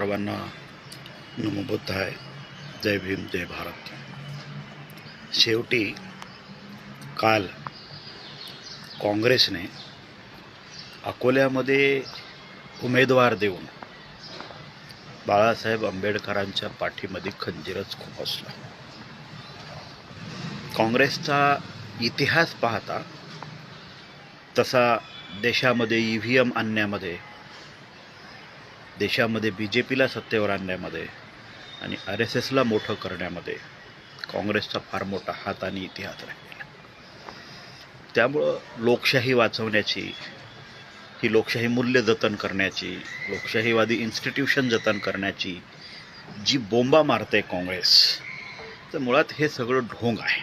सर्वांना नमोबुद्ध आहे. जय भीम जय भारत. शेवटी काल काँग्रेसने अकोल्यामध्ये उमेदवार देऊन बाळासाहेब आंबेडकरांच्या पाठीमध्ये खंजीरच खुपसला. काँग्रेसचा इतिहास पाहता तसा देशामध्ये ई व्ही एम आणण्यामध्ये देशामध्ये बी जे पीला सत्तेवर आणण्यामध्ये आणि आर एस एसला मोठं करण्यामध्ये काँग्रेसचा फार मोठा हात आणि इतिहास राहिलेला. त्यामुळं लोकशाही वाचवण्याची ही लोकशाही मूल्य जतन करण्याची लोकशाहीवादी इन्स्टिट्यूशन जतन करण्याची जी बोंबा मारते काँग्रेस तर मुळात हे सगळं ढोंग आहे.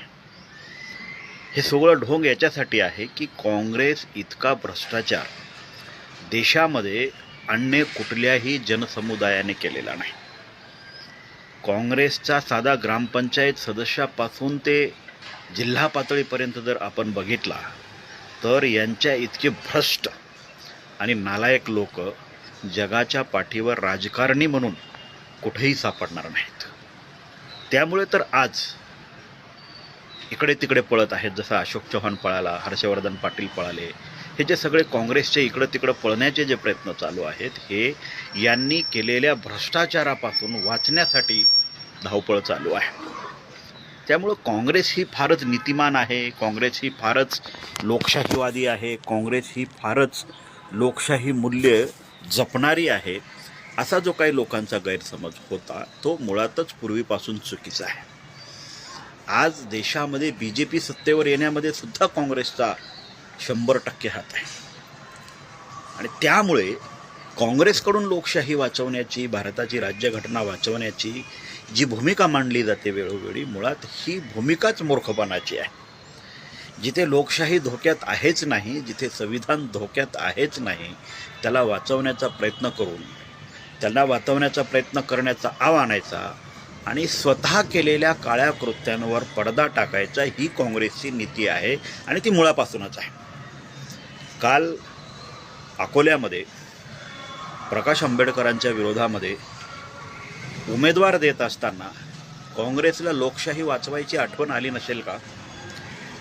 हे सगळं ढोंग याच्यासाठी आहे की काँग्रेस इतका भ्रष्टाचार देशामध्ये अन्य कुठल्याही जनसमुदायाने केलेला नाही. काँग्रेसचा साधा ग्रामपंचायत सदस्यापासून ते जिल्हा पातळीपर्यंत जर आपण बघितला तर यांच्या इतके भ्रष्ट आणि नालायक लोक जगाच्या पाठीवर राजकारणी म्हणून कुठेही सापडणार नाहीत. त्यामुळे तर आज इकडे तिकडे पळत आहेत जसं अशोक चव्हाण पळाला हर्षवर्धन पाटील पळाले हे जे सगळे काँग्रेसचे इकडं तिकडं पळण्याचे जे प्रयत्न चालू आहेत हे यांनी केलेल्या भ्रष्टाचारापासून वाचण्यासाठी धावपळ चालू आहे. त्यामुळं काँग्रेस ही फारच नीतिमान आहे काँग्रेस ही फारच लोकशाहीवादी आहे काँग्रेस ही फारच लोकशाही मूल्य जपणारी आहे असा जो काही लोकांचा गैरसमज होता तो मुळातच पूर्वीपासून चुकीचा आहे. आज देशामध्ये बी जे पी सत्तेवर येण्यामध्ये सुद्धा काँग्रेसचा शंभर टक्के हात आहे. आणि त्यामुळे काँग्रेसकडून लोकशाही वाचवण्याची भारताची राज्यघटना वाचवण्याची जी भूमिका मांडली जाते वेळोवेळी मुळात ही भूमिकाच मूर्खपणाची आहे. जिथे लोकशाही धोक्यात आहेच नाही जिथे संविधान धोक्यात आहेच नाही त्याला वाचवण्याचा प्रयत्न करून त्यांना वाचवण्याचा प्रयत्न करण्याचा आव आणायचा आणि स्वतः केलेल्या काळ्या कृत्यांवर पडदा टाकायचा ही काँग्रेसची नीती आहे आणि ती मुळापासूनच आहे. काल अकोल्यामध्ये प्रकाश आंबेडकरांच्या विरोधामध्ये उमेदवार देत असताना काँग्रेसला लोकशाही वाचवायची आठवण आली नसेल का?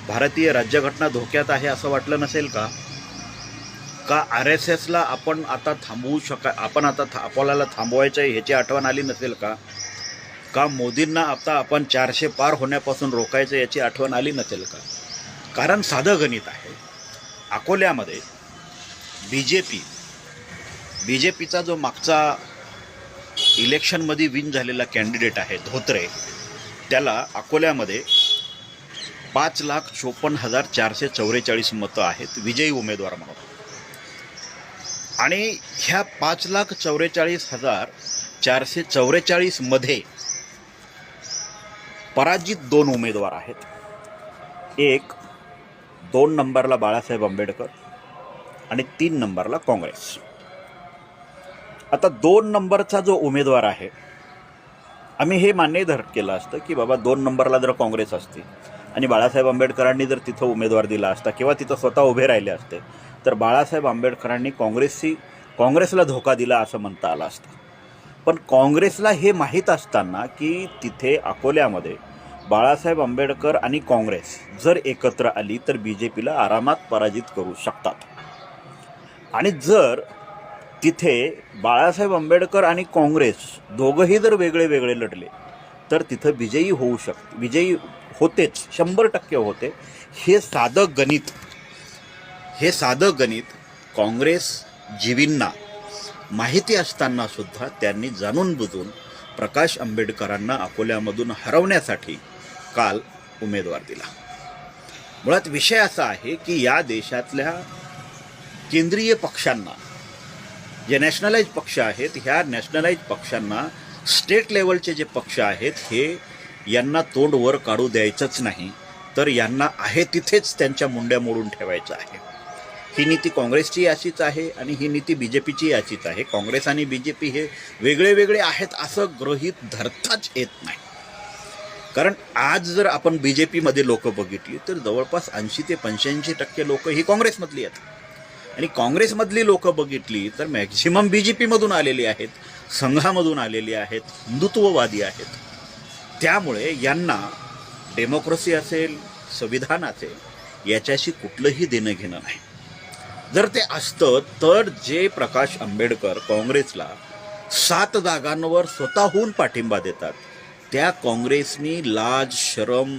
भारतीय राज्यघटना धोक्यात आहे असं वाटलं नसेल का? का आर एस एसला आपण आता थांबवू शका आपण आता था आपल्याला थांबवायचं आहे ह्याची आठवण आली नसेल का? का मोदींना आता आपण चारशे पार होण्यापासून रोखायचं याची आठवण आली नसेल का? कारण साधं गणित आहे. अकोल्यामध्ये बी जे पी बी जे पीचा जो मागचा इलेक्शनमध्ये विन झालेला कॅन्डिडेट आहे धोत्रे त्याला अकोल्यामध्ये पाच लाख चोपन्न हजार चारशे चौवेचाळीस मतं आहेत विजयी उमेदवार म्हणून. आणि ह्या पाच लाख चौवेचाळीस हजार चारशे चौवेचाळीसमध्ये पराजित दोन उमेदवार आहेत. एक दोन नंबरला बाळासाहेब आंबेडकर आणि तीन नंबरला काँग्रेस. आता दोन नंबरचा जो उमेदवार आहे आम्ही हे मान्य धर केलं असतं की बाबा दोन नंबरला जर काँग्रेस असती आणि बाळासाहेब आंबेडकरांनी जर तिथं उमेदवार दिला असता किंवा तिथं स्वतः उभे राहिले असते तर बाळासाहेब आंबेडकरांनी काँग्रेसची काँग्रेसला धोका दिला असं म्हणता आलं असतं. पण काँग्रेसला हे माहीत असताना की तिथे अकोल्यामध्ये बाळासाहेब आंबेडकर आणि काँग्रेस जर एकत्र आली तर बी जे पीला आरामात पराजित करू शकतात. आणि जर तिथे बाळासाहेब आंबेडकर आणि काँग्रेस दोघंही जर वेगळे वेगळे लढले तर तिथं विजयी होऊ शक विजयी होतेच शंभर टक्के होते. हे साधं गणित हे साधं गणित काँग्रेस जीवींना माहिती असताना सुद्धा त्यांनी जाणून बुजून प्रकाश आंबेडकरांना अकोल्यामधून हरवण्यासाठी काल उमेदवार दिला. मुळात विषय असा आहे की या देशातल्या केंद्रीय पक्षांना जे नॅशनलाइज पक्ष आहेत ह्या नॅशनलाइज पक्षांना स्टेट लेवलचे जे पक्ष आहेत हे यांना तोंड वर काढू द्यायचंच नाही. तर यांना आहे तिथेच त्यांच्या मुंड्या मोडून ठेवायचं आहे. ही नीती काँग्रेसची याचीच आहे आणि ही नीती बी जे पीची याचीच आहे. काँग्रेस आणि बी जे पी हे वेगळे वेगळे आहेत असं गृहीत धरताच येत नाही. कारण आज जर आपण बी जे पीमध्ये लोकं बघितली तर जवळपास ऐंशी ते पंच्याऐंशी टक्के लोकं ही काँग्रेसमधली आहेत. आणि काँग्रेसमधली लोकं बघितली तर मॅक्झिमम बी जे पीमधून आलेली आहेत संघामधून आलेली आहेत हिंदुत्ववादी आहेत. त्यामुळे यांना डेमोक्रेसी असेल संविधान असेल याच्याशी कुठलंही देणं घेणं नाही. जर ते असतं तर जे प्रकाश आंबेडकर काँग्रेसला सात जागांवर स्वतःहून पाठिंबा देतात त्या काँग्रेसनी लाज शरम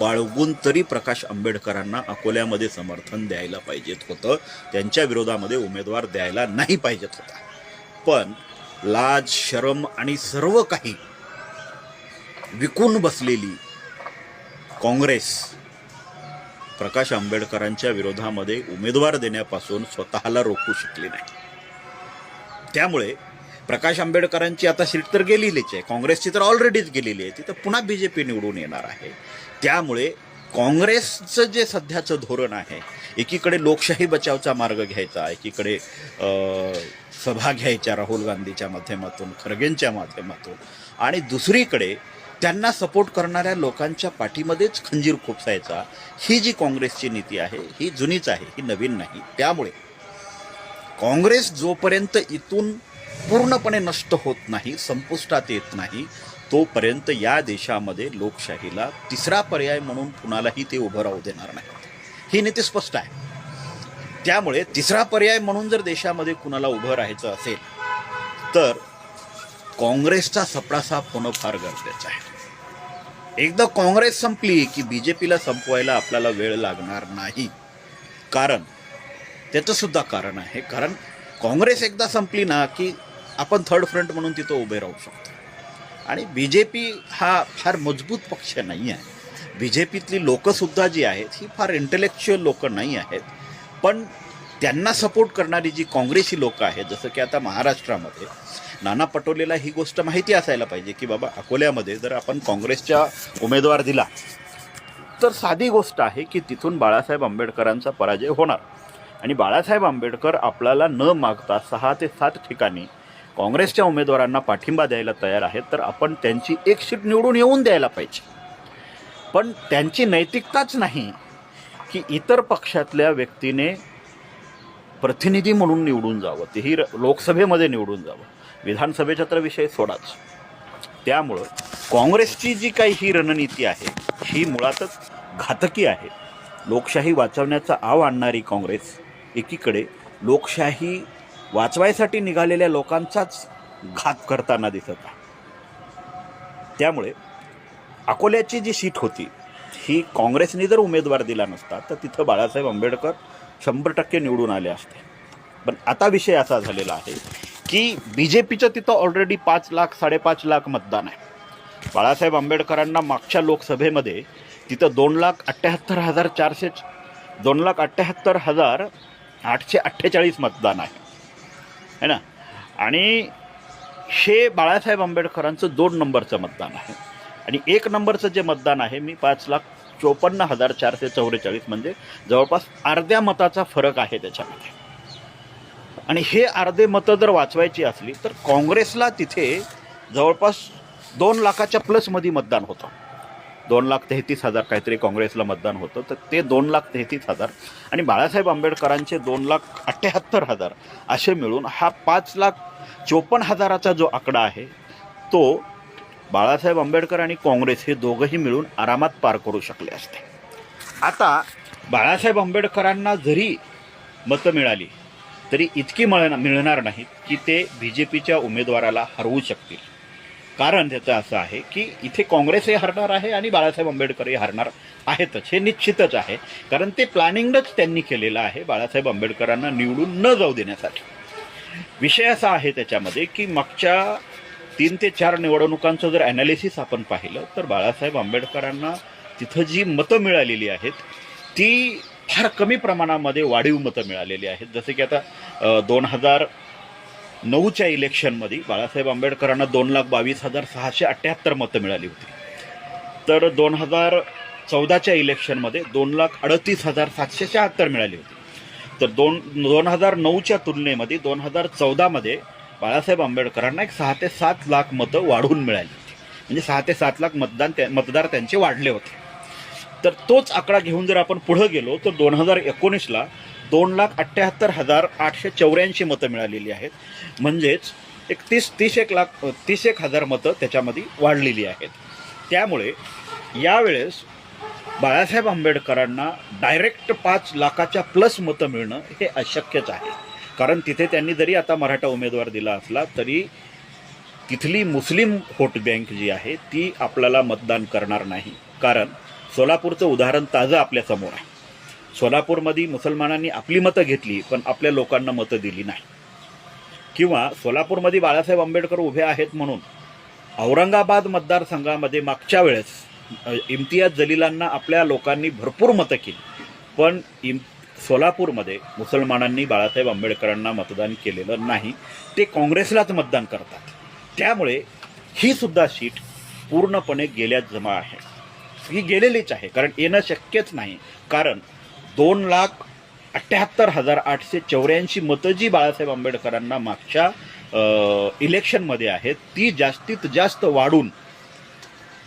बाळगून तरी प्रकाश आंबेडकरांना अकोल्यामध्ये समर्थन द्यायला पाहिजेत होतं. त्यांच्या विरोधामध्ये उमेदवार द्यायला नाही पाहिजेत होता. पण लाज शरम आणि सर्व काही विकून बसलेली काँग्रेस प्रकाश आंबेडकरांच्या विरोधामध्ये उमेदवार देण्यापासून स्वतःला रोखू शकली नाही. त्यामुळे प्रकाश आंबेडकरांची आता सीट तर गेलेलीच आहे. काँग्रेसची तर ऑलरेडीच गेलेली आहे. तिथं पुन्हा बी जे पी निवडून येणार आहे. त्यामुळे काँग्रेसचं जे सध्याचं धोरण आहे एकीकडे लोकशाही बचावचा मार्ग घ्यायचा एकीकडे सभा घ्यायच्या राहुल गांधीच्या माध्यमातून खरगेंच्या माध्यमातून आणि दुसरीकडे त्यांना सपोर्ट करणाऱ्या लोकांच्या पाठीमध्येच खंजीर खुपसायचा ही जी काँग्रेसची नीती आहे ही जुनीच आहे ही नवीन नाही. त्यामुळे काँग्रेस जोपर्यंत इथून पूर्णपणे नष्ट होत नाही संपुष्टात येत नाही तोपर्यंत या देशामध्ये लोकशाहीला तिसरा पर्याय म्हणून कुणालाही ते उभं राहू देणार नाही. ही नीती स्पष्ट आहे. त्यामुळे तिसरा पर्याय म्हणून जर देशामध्ये कुणाला उभं राहायचं असेल तर काँग्रेसचा सपडासाप होणं फार गरजेचं आहे. एकदा काँग्रेस संपली की बी जे पीला संपवायला आपल्याला वेळ लागणार नाही. कारण त्याचंसुद्धा कारण आहे. कारण काँग्रेस एकदा संपली ना की आपण थर्ड फ्रंट म्हणून तिथं उभे राहू शकतो. आणि बी जे पी हा फार मजबूत पक्ष नाही आहे बी जे पीतली लोकंसुद्धा जी आहेत ही फार इंटेलेक्च्युअल लोकं नाही आहेत. पण त्यांना सपोर्ट करणारी जी काँग्रेसी लोकं आहेत जसं की आता महाराष्ट्रामध्ये नाना पटोलेला ही गोष्ट माहिती असायला पाहिजे की बाबा अकोल्यामध्ये जर आपण काँग्रेसच्या उमेदवार दिला तर साधी गोष्ट आहे की तिथून बाळासाहेब आंबेडकरांचा पराजय होणार. आणि बाळासाहेब आंबेडकर आपल्याला न मागता सहा ते सात ठिकाणी काँग्रेसच्या उमेदवारांना पाठिंबा द्यायला तयार आहेत तर आपण त्यांची एक सीट निवडून येऊन द्यायला पाहिजे. पण त्यांची नैतिकताच नाही की इतर पक्षातल्या व्यक्तीने प्रतिनिधी म्हणून निवडून जावं तेही र- लोकसभेमध्ये निवडून जावं. विधानसभेचा तर विषय सोडाच. त्यामुळं काँग्रेसची जी काही ही रणनीती आहे ही मुळातच घातकी आहे. लोकशाही वाचवण्याचा आव आणणारी काँग्रेस एकीकडे लोकशाही वाचवायसाठी निघालेल्या लोकांचाच घात करताना दिसत आहे. त्यामुळे अकोल्याची जी सीट होती ही काँग्रेसने जर उमेदवार दिला नसता तर तिथं बाळासाहेब आंबेडकर शंभर टक्के निवडून आले असते. पण आता विषय असा झालेला आहे की बी जे पीचं तिथं ऑलरेडी पाच लाख साडेपाच लाख मतदान आहे. बाळासाहेब आंबेडकरांना मागच्या लोकसभेमध्ये तिथं दोन लाख अठ्ठ्याहत्तर हजार चारशे दोन लाख अठ्ठ्याहत्तर हजार आठशे अठ्ठेचाळीस मतदान आहे. है ना? आणि हे बाळासाहेब आंबेडकरांचं दोन नंबरचं मतदान आहे. आणि एक नंबरचं जे मतदान आहे मी पाच लाख चोपन्न हजार चारशे चौवेचाळीस म्हणजे जवळपास अर्ध्या मताचा फरक आहे त्याच्यामध्ये. आणि हे अर्धे मतं जर वाचवायची असली तर काँग्रेसला तिथे जवळपास दोन लाखाच्या प्लसमध्ये मतदान होतं. दोन लाख तेहतीस हजार काहीतरी काँग्रेसला मतदान होतं. तर ते दोन लाख तेहतीस हजार आणि बाळासाहेब आंबेडकरांचे दोन लाख अठ्ठ्याहत्तर हजार असे मिळून हा पाच लाख चोपन्न हजाराचा जो आकडा आहे तो बाळासाहेब आंबेडकर आणि काँग्रेस हे दोघंही मिळून आरामात पार करू शकले असते. आता बाळासाहेब आंबेडकरांना जरी मतं मिळाली तरी इतकी मिळणार मिळणार नाहीत की ते बी जे पीच्या उमेदवाराला हरवू शकतील. कारण त्याचं असं आहे की इथे काँग्रेसही हरणार आहे आणि बाळासाहेब आंबेडकरही हरणार आहेतच. हे निश्चितच आहे. कारण ते प्लॅनिंगच त्यांनी केलेलं आहे बाळासाहेब आंबेडकरांना निवडून न जाऊ देण्यासाठी. विषय असा आहे त्याच्यामध्ये की मागच्या तीन ते चार निवडणुकांचं जर ॲनालिसिस आपण पाहिलं तर बाळासाहेब आंबेडकरांना तिथं जी मतं मिळालेली आहेत ती फार कमी प्रमाणामध्ये वाढीव मतं मिळालेली आहेत. जसे की आता दोन हजार नऊच्या इलेक्शनमध्ये बाळासाहेब आंबेडकरांना दोन लाख बावीस हजार सहाशे अठ्ठ्याहत्तर मतं मिळाली होती. तर दोन हजार चौदाच्या इलेक्शनमध्ये दोन लाख अडतीस हजार सातशे शहात्तर मिळाली होती. तर दोन दोन हजार नऊच्या तुलनेमध्ये दोन हजार चौदामध्ये बाळासाहेब आंबेडकरांना एक सहा ते सात लाख मतं वाढून मिळाली होती. म्हणजे सहा ते सात लाख मतदान त्या मतदार त्यांचे वाढले होते. तर तोच आकडा घेऊन जर आपण पुढं गेलो तर दोन हजार एकोणीसला दोन लाख अठ्ठ्याहत्तर हजार आठशे चौऱ्याऐंशी मतं मिळालेली आहेत. म्हणजेच एक तीस तीस एक लाख तीस एक हजार मतं त्याच्यामध्ये वाढलेली आहेत. त्यामुळे यावेळेस बाळासाहेब आंबेडकरांना डायरेक्ट पाच लाखाच्या प्लस मतं मिळणं हे अशक्यच आहे. कारण तिथे त्यांनी जरी आता मराठा उमेदवार दिला असला तरी तिथली मुस्लिम व्होट बँक जी आहे ती आपल्याला मतदान करणार नाही. कारण सोलापूरचं उदाहरण ताजं आपल्यासमोर आहे. सोलापूरमध्ये मुसलमानांनी आपली मतं घेतली पण आपल्या लोकांना मतं दिली नाही. किंवा सोलापूरमध्ये बाळासाहेब आंबेडकर उभे आहेत म्हणून औरंगाबाद मतदारसंघामध्ये मागच्या वेळेस इम्तियाज जलीलांना आपल्या लोकांनी भरपूर मतं केली. पण इम सोलापूरमध्ये मुसलमानांनी बाळासाहेब आंबेडकरांना मतदान केलेलं नाही. ते काँग्रेसलाच मतदान करतात. त्यामुळे ही सुद्धा सीट पूर्णपणे गेल्यात जमा आहे. ही गेलेलीच आहे कारण येणं शक्यच नाही. कारण दोन लाख अठ्ठ्याहत्तर हजार आठशे चौऱ्याऐंशी मतं जी बाळासाहेब आंबेडकरांना मागच्या इलेक्शनमध्ये आहेत ती जास्तीत जास्त वाढून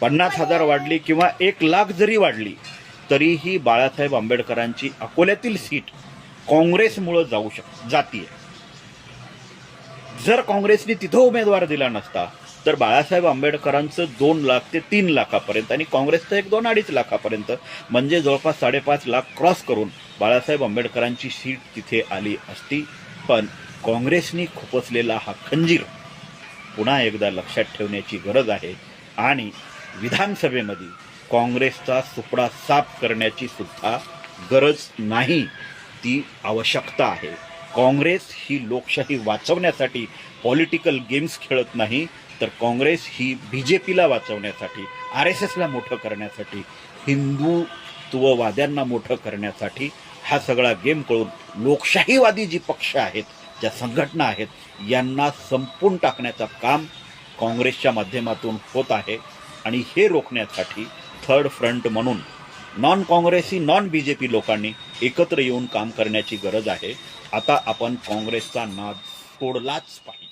पन्नास हजार वाढली किंवा एक लाख जरी वाढली तरीही बाळासाहेब आंबेडकरांची अकोल्यातील सीट काँग्रेसमुळं जाऊ शक जातीय. जर काँग्रेसने तिथं उमेदवार दिला नसता तर बाळासाहेब आंबेडकरांचं दोन लाख ते तीन लाखापर्यंत आणि काँग्रेसचं एक दोन अडीच लाखापर्यंत म्हणजे जवळपास साडेपाच लाख क्रॉस करून बाळासाहेब आंबेडकरांची सीट तिथे आली असती. पण काँग्रेसनी खुपसलेला हा खंजीर पुन्हा एकदा लक्षात ठेवण्याची गरज आहे आणि विधानसभेमध्ये काँग्रेसचा सुपडा साफ करण्याची सुद्धा गरज नाही ती आवश्यकता आहे. काँग्रेस ही लोकशाही वाचवण्यासाठी पॉलिटिकल गेम्स खेळत नाही तर काँग्रेस ही बी जे पीला वाचवण्यासाठी आर एस एसला मोठं करण्यासाठी हिंदुत्ववाद्यांना मोठं करण्यासाठी हा सगळा गेम कळून लोकशाहीवादी जी पक्ष आहेत ज्या संघटना आहेत यांना संपून टाकण्याचं काम काँग्रेसच्या माध्यमातून होत आहे. आणि हे रोखण्यासाठी थर्ड फ्रंट म्हणून नॉन काँग्रेसी नॉन बी जे पी लोकांनी एकत्र येऊन काम करण्याची गरज आहे. आता आपण काँग्रेसचा नाद सोडलाच पाहिजे.